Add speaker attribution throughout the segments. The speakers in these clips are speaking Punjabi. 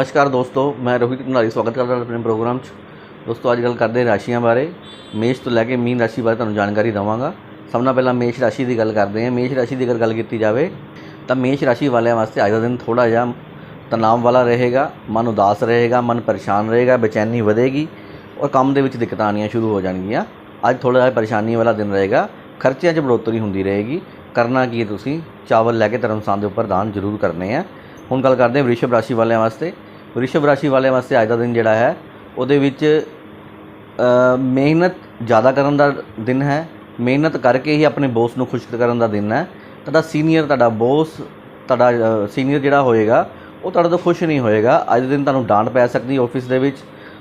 Speaker 1: ਨਮਸਕਾਰ ਦੋਸਤੋ, ਮੈਂ ਰੋਹਿਤ ਕੁਮਾਰੀ ਸਵਾਗਤ ਕਰਦਾ ਹਾਂ ਆਪਣੇ ਪ੍ਰੋਗਰਾਮ 'ਚ। ਦੋਸਤੋ, ਅੱਜ ਗੱਲ ਕਰਦੇ ਰਾਸ਼ੀਆਂ ਬਾਰੇ। ਮੇਸ਼ ਤੋਂ ਲੈ ਕੇ ਮੀਨ ਰਾਸ਼ੀ ਬਾਰੇ ਤੁਹਾਨੂੰ ਜਾਣਕਾਰੀ ਦਵਾਂਗਾ। ਸਭ ਨਾਲ ਪਹਿਲਾਂ ਮੇਸ਼ ਰਾਸ਼ੀ ਦੀ ਗੱਲ ਕਰਦੇ ਹਾਂ। ਮੇਸ਼ ਰਾਸ਼ੀ ਦੀ ਅਗਰ ਗੱਲ ਕੀਤੀ ਜਾਵੇ, ਤਾਂ ਮੇਸ਼ ਰਾਸ਼ੀ ਵਾਲਿਆਂ ਵਾਸਤੇ ਅੱਜ ਦਾ ਦਿਨ ਥੋੜਾ ਜਿਹਾ ਤਣਾਅ ਵਾਲਾ ਰਹੇਗਾ। ਮਨ ਉਦਾਸ ਰਹੇਗਾ, ਮਨ ਪਰੇਸ਼ਾਨ ਰਹੇਗਾ, ਬੇਚੈਨੀ ਵਧੇਗੀ ਔਰ ਕੰਮ ਦੇ ਵਿੱਚ ਦਿੱਕਤਾਂ ਆਉਣੀਆਂ ਸ਼ੁਰੂ ਹੋ ਜਾਣਗੀਆਂ। ਅੱਜ ਥੋੜਾ ਜਿਹਾ ਪਰੇਸ਼ਾਨੀ ਵਾਲਾ ਦਿਨ ਰਹੇਗਾ। ਖਰਚਿਆਂ 'ਚ ਬੜੋਤਰੀ ਹੁੰਦੀ ਰਹੇਗੀ। ਕਰਨਾ ਕੀ ਤੁਸੀਂ? ਚਾਵਲ ਲੈ ਕੇ ਧਰਮਸਾਨ ਦੇ ਉੱਪਰ ਦਾਨ ਜ਼ਰੂਰ ਕਰਨੇ ਆ। ਹੁਣ ਗੱਲ ਕਰਦੇ ਹਾਂ ਵ੍ਰਿਸ਼ਭ ਰਾਸ਼ੀ ਵਾਲਿਆਂ ਵਾਸਤੇ। ਵ੍ਰਿਸ਼ਭ ਰਾਸ਼ੀ ਵਾਲਿਆਂ ਵਾਸਤੇ ਅੱਜ ਦਾ ਦਿਨ ਜਿਹੜਾ ਹੈ, ਉਹਦੇ ਵਿੱਚ ਮਿਹਨਤ ਜ਼ਿਆਦਾ ਕਰਨ ਦਾ ਦਿਨ ਹੈ, ਮਿਹਨਤ ਕਰਕੇ ਹੀ ਆਪਣੇ ਬੋਸ ਨੂੰ ਖੁਸ਼ ਕਰਨ ਦਾ ਦਿਨ ਹੈ। ਤੁਹਾਡਾ ਸੀਨੀਅਰ, ਤੁਹਾਡਾ ਬੋਸ, ਤੁਹਾਡਾ ਸੀਨੀਅਰ ਜਿਹੜਾ ਹੋਏਗਾ, ਉਹ ਤੁਹਾਡੇ ਤੋਂ ਖੁਸ਼ ਨਹੀਂ ਹੋਏਗਾ। ਅੱਜ ਦੇ ਦਿਨ ਤੁਹਾਨੂੰ ਡਾਂਟ ਪੈ ਸਕਦੀ ਹੈ ਆਫਿਸ ਦੇ ਵਿੱਚ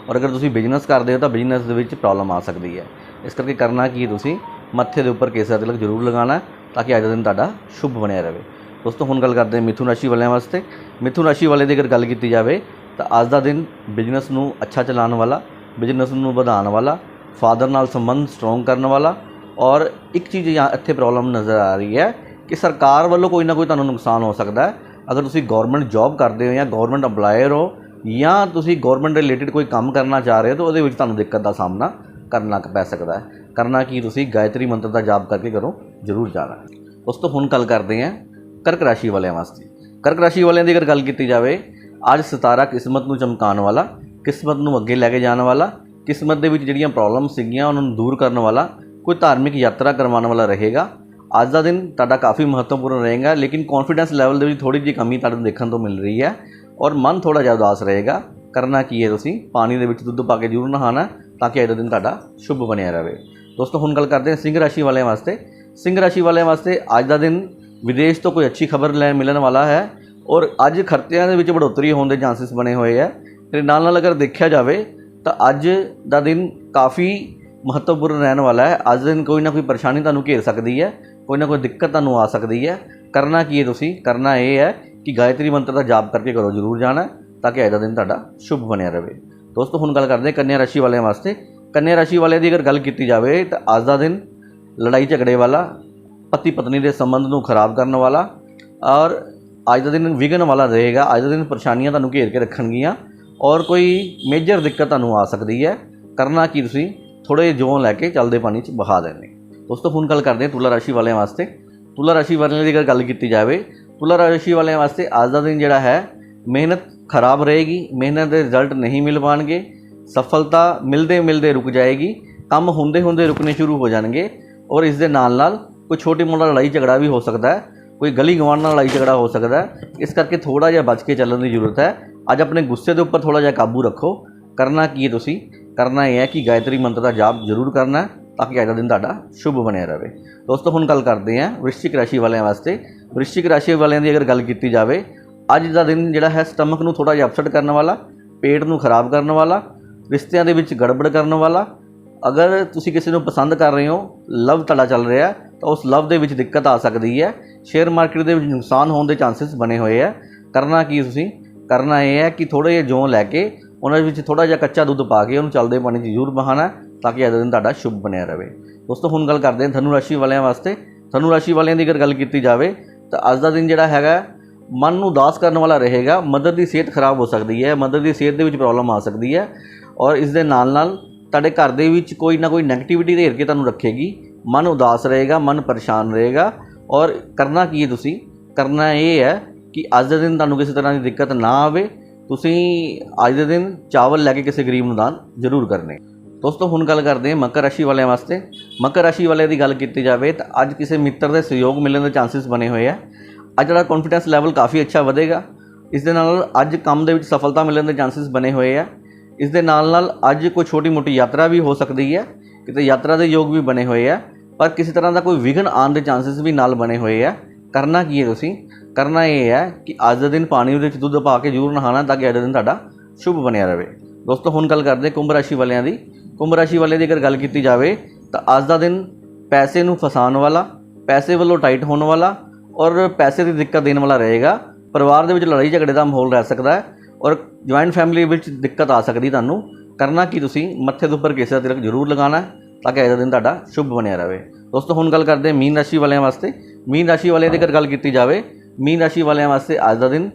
Speaker 1: ਔਰ ਅਗਰ ਤੁਸੀਂ ਬਿਜ਼ਨਸ ਕਰਦੇ ਹੋ ਤਾਂ ਬਿਜ਼ਨਸ ਦੇ ਵਿੱਚ ਪ੍ਰੋਬਲਮ ਆ ਸਕਦੀ ਹੈ। ਇਸ ਕਰਕੇ ਕਰਨਾ ਕੀ ਤੁਸੀਂ? ਮੱਥੇ ਦੇ ਉੱਪਰ ਕੇਸਰ ਤਿਲਕ ਜ਼ਰੂਰ ਲਗਾਉਣਾ ਤਾਂ ਕਿ ਅੱਜ ਦਾ ਦਿਨ ਤੁਹਾਡਾ ਸ਼ੁਭ ਬਣਿਆ ਰਹੇ। ਦੋਸਤੋ, ਹੁਣ ਗੱਲ ਕਰਦੇ ਹਾਂ ਮਿਥੁਨ ਰਾਸ਼ੀ ਵਾਲਿਆਂ ਵਾਸਤੇ। ਮਿਥੁਨ ਰਾਸ਼ੀ ਵਾਲੇ ਦੀ ਅਗਰ ਗੱਲ ਕੀਤੀ ਜਾਵੇ ਤਾਂ ਅੱਜ ਦਾ ਦਿਨ ਬਿਜ਼ਨਸ ਨੂੰ ਅੱਛਾ ਚਲਾਉਣ ਵਾਲਾ, ਬਿਜ਼ਨਸ ਨੂੰ ਵਧਾਉਣ ਵਾਲਾ, ਫਾਦਰ ਨਾਲ ਸੰਬੰਧ ਸਟਰੋਂਗ ਕਰਨ ਵਾਲਾ ਔਰ ਇੱਕ ਚੀਜ਼ ਜਾਂ ਇੱਥੇ ਪ੍ਰੋਬਲਮ ਨਜ਼ਰ ਆ ਰਹੀ ਹੈ ਕਿ ਸਰਕਾਰ ਵੱਲੋਂ ਕੋਈ ਨਾ ਕੋਈ ਤੁਹਾਨੂੰ ਨੁਕਸਾਨ ਹੋ ਸਕਦਾ ਹੈ। ਅਗਰ ਤੁਸੀਂ ਗਵਰਨਮੈਂਟ ਜੌਬ ਕਰਦੇ ਹੋ ਜਾਂ ਗਵਰਨਮੈਂਟ EMPLOYER ਹੋ ਜਾਂ ਤੁਸੀਂ ਗਵਰਨਮੈਂਟ ਰਿਲੇਟਡ ਕੋਈ ਕੰਮ ਕਰਨਾ ਚਾਹ ਰਹੇ ਹੋ ਤਾਂ ਉਹਦੇ ਵਿੱਚ ਤੁਹਾਨੂੰ ਦਿੱਕਤ ਦਾ ਸਾਹਮਣਾ ਕਰਨਾ ਪੈ ਸਕਦਾ ਹੈ। ਕਰਨਾ ਕੀ ਤੁਸੀਂ ਗਾਇਤਰੀ ਮੰਤਰ ਦਾ ਜਾਪ ਕਰਕੇ ਕਰੋ ਜ਼ਰੂਰ ਜਾਣਾ ਉਸ ਤੋਂ ਹੁਣ ਗੱਲ ਕਰਦੇ ਹਾਂ ਕਰਕ ਰਾਸ਼ੀ ਵਾਲਿਆਂ ਵਾਸਤੇ। ਕਰਕ ਰਾਸ਼ੀ ਵਾਲਿਆਂ ਦੀ ਅਗਰ ਗੱਲ ਕੀਤੀ ਜਾਵੇ ਅੱਜ ਸਿਤਾਰਾ ਕਿਸਮਤ ਨੂੰ ਚਮਕਾਉਣ ਵਾਲਾ, ਕਿਸਮਤ ਨੂੰ ਅੱਗੇ ਲੈ ਕੇ ਜਾਣ ਵਾਲਾ, ਕਿਸਮਤ ਦੇ ਵਿੱਚ ਜਿਹੜੀਆਂ ਪ੍ਰੋਬਲਮ ਸੀਗੀਆਂ ਉਹਨਾਂ ਨੂੰ ਦੂਰ ਕਰਨ ਵਾਲਾ, ਕੋਈ ਧਾਰਮਿਕ ਯਾਤਰਾ ਕਰਵਾਉਣ ਵਾਲਾ ਰਹੇਗਾ। ਅੱਜ ਦਾ ਦਿਨ ਤੁਹਾਡਾ ਕਾਫੀ ਮਹੱਤਵਪੂਰਨ ਰਹੇਗਾ, ਲੇਕਿਨ ਕੌਨਫੀਡੈਂਸ ਲੈਵਲ ਦੇ ਵਿੱਚ ਥੋੜੀ ਜਿਹੀ ਕਮੀ ਤੁਹਾਨੂੰ ਦੇਖਣ ਤੋਂ ਮਿਲ ਰਹੀ ਹੈ ਔਰ ਮਨ ਥੋੜਾ ਜਿਹਾ ਉਦਾਸ ਰਹੇਗਾ। ਕਰਨਾ ਕੀ ਹੈ ਤੁਸੀਂ? ਪਾਣੀ ਦੇ ਵਿੱਚ ਦੁੱਧ ਪਾ ਕੇ ਜ਼ਰੂਰ ਨਹਾਣਾ ਤਾਂ ਕਿ ਅੱਜ ਦਾ ਦਿਨ ਤੁਹਾਡਾ ਸ਼ੁਭ ਬਣਿਆ ਰਹੇ। ਦੋਸਤੋ, ਹੁਣ ਗੱਲ ਕਰਦੇ ਹਾਂ ਸਿੰਘ ਰਾਸ਼ੀ ਵਾਲਿਆਂ ਵਾਸਤੇ। ਸਿੰਘ ਰਾਸ਼ੀ ਵਾਲਿਆਂ ਵਾਸਤੇ ਅੱਜ ਦਾ ਦਿਨ ਵਿਦੇਸ਼ ਤੋਂ ਕੋਈ ਅੱਛੀ ਖਬਰ ਲੈ ਮਿਲਣ ਵਾਲਾ ਹੈ। ਔਰ ਅੱਜ ਖਰਚਿਆਂ ਦੇ ਵਿੱਚ ਬੜੋਤਰੀ ਹੋਣ ਦੇ ਚਾਂਸਸ ਬਣੇ ਹੋਏ ਹੈ ਤੇ ਨਾਲ ਨਾਲ ਅਗਰ ਦੇਖਿਆ ਜਾਵੇ, ਤਾਂ ਅੱਜ ਦਾ ਦਿਨ ਕਾਫੀ ਮਹੱਤਵਪੂਰਨ ਰਹਿਣ ਵਾਲਾ ਹੈ। ਅੱਜ ਦਿਨ ਕੋਈ ਨਾ ਕੋਈ ਪਰੇਸ਼ਾਨੀ ਤੁਹਾਨੂੰ ਘੇਰ ਸਕਦੀ ਹੈ, ਕੋਈ ਨਾ ਕੋਈ ਦਿੱਕਤ ਤੁਹਾਨੂੰ ਆ ਸਕਦੀ ਹੈ। ਕਰਨਾ ਕੀ ਹੈ ਤੁਸੀਂ? ਕਰਨਾ ਇਹ ਹੈ ਕਿ ਗਾਇਤਰੀ ਮੰਤਰ ਦਾ ਜਾਪ ਕਰਕੇ ਕਰੋ ਜ਼ਰੂਰ ਜਾਣਾ ਤਾਂ ਕਿ ਅੱਜ ਦਾ ਦਿਨ ਤੁਹਾਡਾ ਸ਼ੁਭ ਬਣਿਆ ਰਹੇ। ਦੋਸਤੋ, ਹੁਣ ਗੱਲ ਕਰਦੇ ਹਾਂ ਕੰਨਿਆ ਰਾਸ਼ੀ ਵਾਲਿਆਂ ਵਾਸਤੇ। ਕੰਨਿਆ ਰਾਸ਼ੀ ਵਾਲਿਆਂ ਦੀ ਅਗਰ ਗੱਲ ਕੀਤੀ ਜਾਵੇ, ਤਾਂ ਅੱਜ ਦਾ ਦਿਨ ਲੜਾਈ ਝਗੜੇ ਵਾਲਾ ਪਤੀ ਪਤਨੀ ਦੇ ਸੰਬੰਧ ਨੂੰ ਖਰਾਬ ਕਰਨ ਵਾਲਾ ਔਰ ਅੱਜ ਦਾ ਦਿਨ ਵਿਗਨ ਵਾਲਾ ਰਹੇਗਾ, ਅੱਜ ਦਾ ਦਿਨ ਪਰੇਸ਼ਾਨੀਆਂ ਤੁਹਾਨੂੰ ਘੇਰ ਕੇ ਰੱਖਣਗੀਆਂ ਔਰ ਕੋਈ ਮੇਜਰ ਦਿੱਕਤ ਤੁਹਾਨੂੰ ਆ ਸਕਦੀ ਹੈ। ਕਰਨਾ ਕੀ ਤੁਸੀਂ? ਥੋੜੇ ਜੋਂ ਲੈ ਕੇ ਚੱਲਦੇ ਪਾਣੀ 'ਚ ਬਹਾ ਦੇਣੇ ਦੋਸਤੋ ਹੁਣ ਗੱਲ ਕਰਦੇ ਹਾਂ ਤੁਲਾ ਰਾਸ਼ੀ ਵਾਲਿਆਂ ਵਾਸਤੇ। ਤੁਲਾ ਰਾਸ਼ੀ ਵਾਲਿਆਂ ਦੀ ਅਗਰ ਗੱਲ ਕੀਤੀ ਜਾਵੇ, ਤੁਲਾ ਰਾਸ਼ੀ ਵਾਲਿਆਂ ਵਾਸਤੇ ਅੱਜ ਦਾ ਦਿਨ ਜਿਹੜਾ ਹੈ, ਮਿਹਨਤ ਖਰਾਬ ਰਹੇਗੀ, ਮਿਹਨਤ ਦੇ ਰਿਜ਼ਲਟ ਨਹੀਂ ਮਿਲ ਪਾਣਗੇ, ਸਫਲਤਾ ਮਿਲਦੇ ਮਿਲਦੇ ਰੁਕ ਜਾਏਗੀ, ਕੰਮ ਹੁੰਦੇ ਹੁੰਦੇ ਰੁਕਣੇ ਸ਼ੁਰੂ ਹੋ ਜਾਣਗੇ ਔਰ ਇਸ ਦੇ ਨਾਲ ਨਾਲ ਕੋਈ ਛੋਟੀ ਮੋਟਾ ਲੜਾਈ ਝਗੜਾ ਵੀ ਹੋ ਸਕਦਾ ਹੈ। ਕੋਈ ਗਲੀ ਗਵਾਂਢ ਨਾਲ ਲੜਾਈ ਝਗੜਾ ਹੋ ਸਕਦਾ ਇਸ ਕਰਕੇ ਥੋੜਾ ਜਿਹਾ ਬਚ ਕੇ ਚੱਲਣ ਦੀ ਜ਼ਰੂਰਤ ਹੈ। ਅੱਜ ਆਪਣੇ ਗੁੱਸੇ ਦੇ ਉੱਪਰ ਥੋੜਾ ਜਿਹਾ ਕਾਬੂ ਰੱਖੋ। ਕਰਨਾ ਕੀ ਹੈ ਤੁਸੀਂ? ਕਰਨਾ ਇਹ ਹੈ ਕਿ ਗਾਇਤਰੀ ਮੰਤਰ ਦਾ ਜਾਪ ਜ਼ਰੂਰ ਕਰਨਾ ਤਾਂ ਕਿ ਅੱਜ ਦਾ ਦਿਨ ਤੁਹਾਡਾ ਸ਼ੁਭ ਬਣਿਆ ਰਹੇ। ਦੋਸਤੋ ਹੁਣ ਗੱਲ ਕਰਦੇ ਹਾਂ ਵ੍ਰਿਸ਼ਚਿਕ ਰਾਸ਼ੀ ਵਾਲਿਆਂ ਵਾਸਤੇ। ਵ੍ਰਿਸ਼ਚਿਕ ਰਾਸ਼ੀ ਵਾਲਿਆਂ ਦੀ ਅਗਰ ਗੱਲ ਕੀਤੀ ਜਾਵੇ ਅੱਜ ਦਾ ਦਿਨ ਜਿਹੜਾ ਹੈ ਸਟਮਕ ਨੂੰ ਥੋੜਾ ਜਿਹਾ ਅਪਸੈਟ ਕਰਨ ਵਾਲਾ ਪੇਟ ਨੂੰ ਖਰਾਬ ਕਰਨ ਵਾਲਾ ਰਿਸ਼ਤਿਆਂ ਦੇ ਵਿੱਚ ਗੜਬੜ ਕਰਨ ਵਾਲਾ। ਅਗਰ ਤੁਸੀਂ ਕਿਸੇ ਨੂੰ ਪਸੰਦ ਕਰ ਰਹੇ ਹੋ ਲਵ ਤੁਹਾਡਾ ਚੱਲ ਰਿਹਾ ਹੈ, ਤਾਂ ਉਸ ਲਵ ਦੇ ਵਿੱਚ ਦਿੱਕਤ ਆ ਸਕਦੀ ਹੈ। ਸ਼ੇਅਰ ਮਾਰਕੀਟ ਦੇ ਵਿੱਚ ਨੁਕਸਾਨ ਹੋਣ ਦੇ ਚਾਂਸਸ ਬਣੇ ਹੋਏ ਆ। ਕਰਨਾ ਕੀ ਤੁਸੀਂ? ਕਰਨਾ ਇਹ ਹੈ ਕਿ ਥੋੜੇ ਜਿਹਾ ਜੋਂ ਲੈ ਕੇ ਉਹਨਾਂ ਵਿੱਚ ਥੋੜਾ ਜਿਹਾ ਕੱਚਾ ਦੁੱਧ ਪਾ ਕੇ ਉਹਨੂੰ ਚੱਲਦੇ ਪਾਣੀ 'ਚ ਜ਼ਰੂਰ ਬਹਾਨਾ ਤਾਂ ਕਿ ਅੱਜ ਦਾ ਦਿਨ ਤੁਹਾਡਾ ਸ਼ੁਭ ਬਣਿਆ ਰਹੇ। ਦੋਸਤੋ, ਹੁਣ ਗੱਲ ਕਰਦੇ ਹਾਂ ਧਨੂ ਰਾਸ਼ੀ ਵਾਲਿਆਂ ਵਾਸਤੇ। ਧਨੂ ਰਾਸ਼ੀ ਵਾਲਿਆਂ ਦੀ ਅਗਰ ਗੱਲ ਕੀਤੀ ਜਾਵੇ ਤਾਂ ਅੱਜ ਦਾ ਦਿਨ ਜਿਹੜਾ ਹੈਗਾ, ਮਨ ਨੂੰ ਉਦਾਸ ਕਰਨ ਵਾਲਾ ਰਹੇਗਾ। ਮਦਰ ਦੀ ਸਿਹਤ ਖਰਾਬ ਹੋ ਸਕਦੀ ਹੈ। ਮਦਰ ਦੀ ਸਿਹਤ ਦੇ ਵਿੱਚ ਪ੍ਰੋਬਲਮ ਆ ਸਕਦੀ ਹੈ। ਔਰ ਇਸ ਦੇ ਨਾਲ ਨਾਲ ਤੁਹਾਡੇ ਘਰ ਦੇ ਵਿੱਚ ਕੋਈ ਨਾ ਕੋਈ ਨੈਗੇਟਿਵਿਟੀ ਘੇਰ ਕੇ ਤੁਹਾਨੂੰ ਰੱਖੇਗੀ। ਮਨ ਉਦਾਸ ਰਹੇਗਾ, ਮਨ ਪਰੇਸ਼ਾਨ ਰਹੇਗਾ। ਔਰ ਕਰਨਾ ਕੀ ਹੈ ਤੁਸੀਂ? ਕਰਨਾ ਇਹ ਹੈ ਕਿ ਅੱਜ ਦੇ ਦਿਨ ਤੁਹਾਨੂੰ ਕਿਸੇ ਤਰ੍ਹਾਂ ਦੀ ਦਿੱਕਤ ਨਾ ਆਵੇ। ਤੁਸੀਂ ਅੱਜ ਦੇ ਦਿਨ ਚਾਵਲ ਲੈ ਕੇ ਕਿਸੇ ਗਰੀਬ ਨੂੰ ਦਾਨ ਜ਼ਰੂਰ ਕਰਨੇ। ਦੋਸਤੋ, ਹੁਣ ਗੱਲ ਕਰਦੇ ਹਾਂ ਮਕਰ ਰਾਸ਼ੀ ਵਾਲਿਆਂ ਵਾਸਤੇ। ਮਕਰ ਰਾਸ਼ੀ ਵਾਲਿਆਂ ਦੀ ਗੱਲ ਕੀਤੀ ਜਾਵੇ ਤਾਂ ਅੱਜ ਕਿਸੇ ਮਿੱਤਰ ਦੇ ਸਹਿਯੋਗ ਮਿਲਣ ਦੇ ਚਾਂਸਸ ਬਣੇ ਹੋਏ ਆ। ਅੱਜ ਜਿਹੜਾ ਕੌਨਫੀਡੈਂਸ ਲੈਵਲ ਕਾਫੀ ਅੱਛਾ ਵਧੇਗਾ। ਇਸ ਦੇ ਨਾਲ ਅੱਜ ਕੰਮ ਦੇ ਵਿੱਚ ਸਫਲਤਾ ਮਿਲਣ ਦੇ ਚਾਂਸਸ ਬਣੇ ਹੋਏ ਆ। ਇਸ ਦੇ ਨਾਲ ਨਾਲ ਅੱਜ ਕੋਈ ਛੋਟੀ ਮੋਟੀ ਯਾਤਰਾ ਵੀ ਹੋ ਸਕਦੀ ਹੈ। ਕਿਤੇ ਯਾਤਰਾ ਦੇ ਯੋਗ ਵੀ ਬਣੇ ਹੋਏ ਆ, ਪਰ ਕਿਸੇ ਤਰ੍ਹਾਂ ਦਾ ਕੋਈ ਵਿਘਨ ਆਉਣ ਦੇ ਚਾਂਸਸ ਵੀ ਨਾਲ ਬਣੇ ਹੋਏ ਆ। ਕਰਨਾ ਕੀ ਹੈ ਤੁਸੀਂ? ਕਰਨਾ ਇਹ ਹੈ ਕਿ ਅੱਜ ਦੇ ਦਿਨ ਪਾਣੀ ਦੇ ਵਿੱਚ ਦੁੱਧ ਪਾ ਕੇ ਜ਼ਰੂਰ ਨਹਾਣਾ ਤਾਂ ਕਿ ਅੱਜ ਦਾ ਦਿਨ ਤੁਹਾਡਾ ਸ਼ੁਭ ਬਣਿਆ ਰਹੇ। ਦੋਸਤੋ, ਹੁਣ ਗੱਲ ਕਰਦੇ ਹਾਂ ਕੁੰਭ ਰਾਸ਼ੀ ਵਾਲਿਆਂ ਦੀ। ਕੁੰਭ ਰਾਸ਼ੀ ਵਾਲਿਆਂ ਦੀ ਅਗਰ ਗੱਲ ਕੀਤੀ ਜਾਵੇ, ਤਾਂ ਅੱਜ ਦਾ ਦਿਨ ਪੈਸੇ ਨੂੰ ਫਸਾਉਣ ਵਾਲਾ, ਪੈਸੇ ਵੱਲੋਂ ਟਾਈਟ ਹੋਣ ਵਾਲਾ ਔਰ ਪੈਸੇ ਦੀ ਦਿੱਕਤ ਦੇਣ ਵਾਲਾ ਰਹੇਗਾ। ਪਰਿਵਾਰ ਦੇ ਵਿੱਚ ਲੜਾਈ ਝਗੜੇ ਦਾ ਮਾਹੌਲ ਰਹਿ ਸਕਦਾ ਹੈ ਔਰ ਜੁਆਇੰਟ ਫੈਮਿਲੀ ਵਿੱਚ ਦਿੱਕਤ ਆ ਸਕਦੀ ਤੁਹਾਨੂੰ। ਕਰਨਾ ਕੀ ਤੁਸੀਂ? ਮੱਥੇ ਦੇ ਉੱਪਰ ਕੇਸਰ ਤਿਲਕ ਜ਼ਰੂਰ ਲਗਾਉਣਾ ਤਾਂ ਕਿ ਅੱਜ ਦਾ ਦਿਨ ਤੁਹਾਡਾ ਸ਼ੁਭ ਬਣਿਆ ਰਹੇ। ਦੋਸਤੋ, ਹੁਣ ਗੱਲ ਕਰਦੇ ਮੀਨ ਰਾਸ਼ੀ ਵਾਲਿਆਂ ਵਾਸਤੇ। ਮੀਨ ਰਾਸ਼ੀ ਵਾਲਿਆਂ ਦੀ ਅਗਰ ਗੱਲ ਕੀਤੀ ਜਾਵੇ, ਮੀਨ ਰਾਸ਼ੀ ਵਾਲਿਆਂ ਵਾਸਤੇ ਅੱਜ ਦਾ ਦਿਨ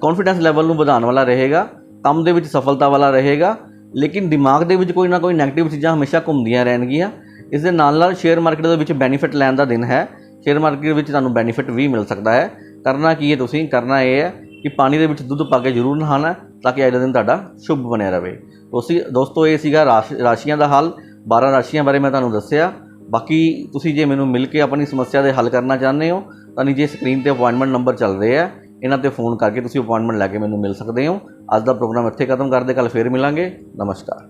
Speaker 1: ਕੌਨਫੀਡੈਂਸ ਲੈਵਲ ਨੂੰ ਵਧਾਉਣ ਵਾਲਾ ਰਹੇਗਾ, ਕੰਮ ਦੇ ਵਿੱਚ ਸਫਲਤਾ ਵਾਲਾ ਰਹੇਗਾ, ਲੇਕਿਨ ਦਿਮਾਗ ਦੇ ਵਿੱਚ ਕੋਈ ਨਾ ਕੋਈ ਨੈਗੇਟਿਵ ਚੀਜ਼ਾਂ ਹਮੇਸ਼ਾ ਘੁੰਮਦੀਆਂ ਰਹਿਣਗੀਆਂ। ਇਸ ਦੇ ਨਾਲ ਨਾਲ ਸ਼ੇਅਰ ਮਾਰਕੀਟ ਦੇ ਵਿੱਚ ਬੈਨੀਫਿਟ ਲੈਣ ਦਾ ਦਿਨ ਹੈ। ਸ਼ੇਅਰ ਮਾਰਕੀਟ ਵਿੱਚ ਤੁਹਾਨੂੰ ਬੈਨੀਫਿਟ ਵੀ ਮਿਲ ਸਕਦਾ ਹੈ। ਕਰਨਾ ਕੀ ਹੈ ਤੁਸੀਂ? ਕਰਨਾ ਇਹ ਹੈ ਕਿ ਪਾਣੀ ਦੇ ਵਿੱਚ ਦੁੱਧ ਪਾ ਕੇ ਜ਼ਰੂਰ ਨਹਾਉਣਾ ਤਾਂ ਕਿ ਅੱਜ ਦਾ ਦਿਨ ਤੁਹਾਡਾ ਸ਼ੁਭ ਬਣਿਆ ਰਹੇ। ਦੋਸਤੀ ਦੋਸਤੋ, ਇਹ ਸੀਗਾ ਰਾਸ਼- ਰਾਸ਼ੀਆਂ ਦਾ ਹੱਲ। 12 ਰਾਸ਼ੀਆਂ ਬਾਰੇ ਮੈਂ ਤੁਹਾਨੂੰ ਦੱਸਿਆ। ਬਾਕੀ ਤੁਸੀਂ ਜੇ ਮੈਨੂੰ ਮਿਲ ਕੇ ਆਪਣੀ ਸਮੱਸਿਆ ਦੇ ਹੱਲ ਕਰਨਾ ਚਾਹੁੰਦੇ ਹੋ, ਤਾਂ ਨੀਚੇ ਸਕਰੀਨ ਤੇ ਅਪਾਇੰਟਮੈਂਟ ਨੰਬਰ ਚੱਲ ਰਹੇ ਆ। ਇਹਨਾਂ ਤੇ ਫੋਨ ਕਰਕੇ ਤੁਸੀਂ ਅਪਾਇੰਟਮੈਂਟ ਲੈ ਕੇ ਮੈਨੂੰ ਮਿਲ ਸਕਦੇ ਹੋ। ਅੱਜ ਦਾ ਪ੍ਰੋਗਰਾਮ ਇੱਥੇ ਖਤਮ ਕਰਦੇ ਕੱਲ ਫੇਰ ਮਿਲਾਂਗੇ। ਨਮਸਕਾਰ।